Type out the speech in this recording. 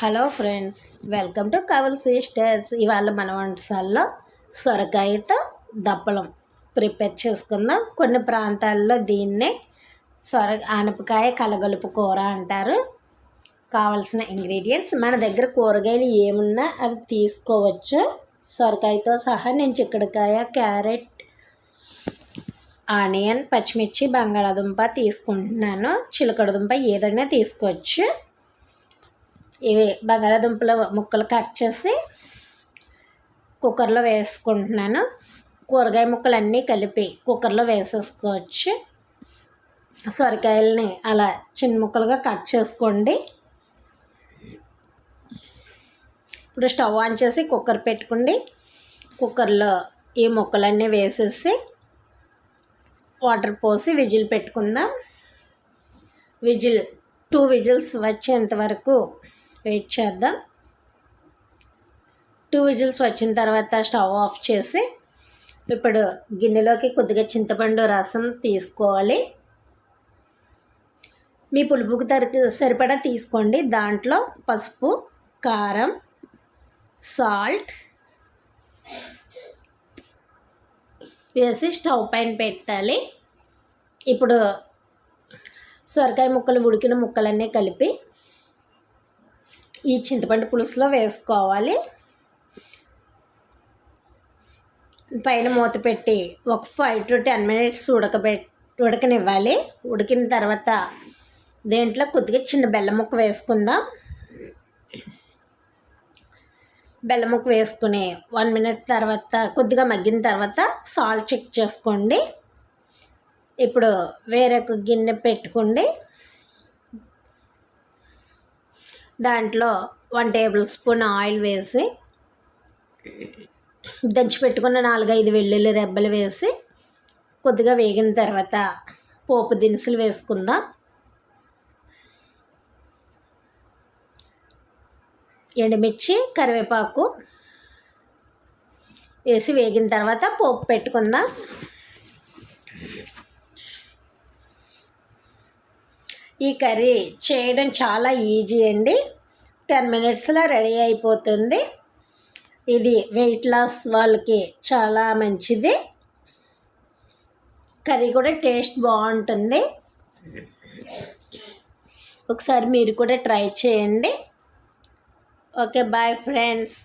Hello friends welcome to కవల్ sisters. ఇవాళ మన వంటసాల్లో సొరకాయతో దప్పలం ప్రిపేర్ చేసుకుందాం. కొన్ని ప్రాంతాల్లో దీన్నే సొర ఆనపకాయ కలగలుపు కూర అంటారు. కావలసిన ఇంగ్రీడియంట్స్ మన దగ్గర కూరగాయలు ఏమున్నా అవి తీసుకోవచ్చు. సొరకాయతో సహా నేను చిక్కుడుకాయ క్యారెట్ ఆనియన్ పచ్చిమిర్చి బంగాళాదుంప తీసుకుంటున్నాను. చిలకడదుంప ఏదైనా తీసుకోవచ్చు. ఇవి బంగాళాదుంపల ముక్కలు కట్ చేసి కుక్కర్లో వేసుకుంటున్నాను. కూరగాయ ముక్కలు అన్నీ కలిపి కుక్కర్లో వేసేసుకోవచ్చు. సొరకాయలని అలా చిన్న ముక్కలుగా కట్ చేసుకోండి. ఇప్పుడు స్టవ్ ఆన్ చేసి కుక్కర్ పెట్టుకోండి. కుక్కర్లో ఈ ముక్కలన్నీ వేసేసి వాటర్ పోసి విజిల్ పెట్టుకుందాం. విజిల్ టూ విజిల్స్ వచ్చేంత వరకు వెయిట్ చేద్దాం. టూ విజిల్స్ వచ్చిన తర్వాత స్టవ్ ఆఫ్ చేసి ఇప్పుడు గిన్నెలోకి కొద్దిగా చింతపండు రసం తీసుకోవాలి. మీ పులుపుకు తరి సరిపడా తీసుకోండి. దాంట్లో పసుపు కారం సాల్ట్ వేసి స్టవ్ పైన పెట్టాలి. ఇప్పుడు సొరకాయ ముక్కలు ఉడికిన ముక్కలన్నీ కలిపి ఈ చింతపండు పులుసులో వేసుకోవాలి. పైన మూత పెట్టి ఒక ఫైవ్ టు టెన్ మినిట్స్ ఉడకబె ఉడకనివ్వాలి. ఉడికిన తర్వాత దేంట్లో కొద్దిగా చిన్న బెల్లం ముక్క వేసుకుందాం. బెల్లం ముక్క వేసుకుని వన్ మినిట్ తర్వాత కొద్దిగా మగ్గిన తర్వాత సాల్ట్ చెక్ చేసుకోండి. ఇప్పుడు వేరొక గిన్నె పెట్టుకోండి. దాంట్లో వన్ టేబుల్ స్పూన్ ఆయిల్ వేసి దంచి పెట్టుకున్న నాలుగైదు వెల్లుల్లి రెబ్బలు వేసి కొద్దిగా వేగిన తర్వాత పోపు దినుసులు వేసుకుందాం. ఎండుమిర్చి కరివేపాకు వేసి వేగిన తర్వాత పోపు పెట్టుకుందాం. ఈ కర్రీ చేయడం చాలా ఈజీ అండి. టెన్ మినిట్స్లో రెడీ అయిపోతుంది. ఇది వెయిట్ లాస్ వాళ్ళకి చాలా మంచిది. కర్రీ కూడా టేస్ట్ బాగుంటుంది. ఒకసారి మీరు కూడా ట్రై చేయండి. Okay bye friends.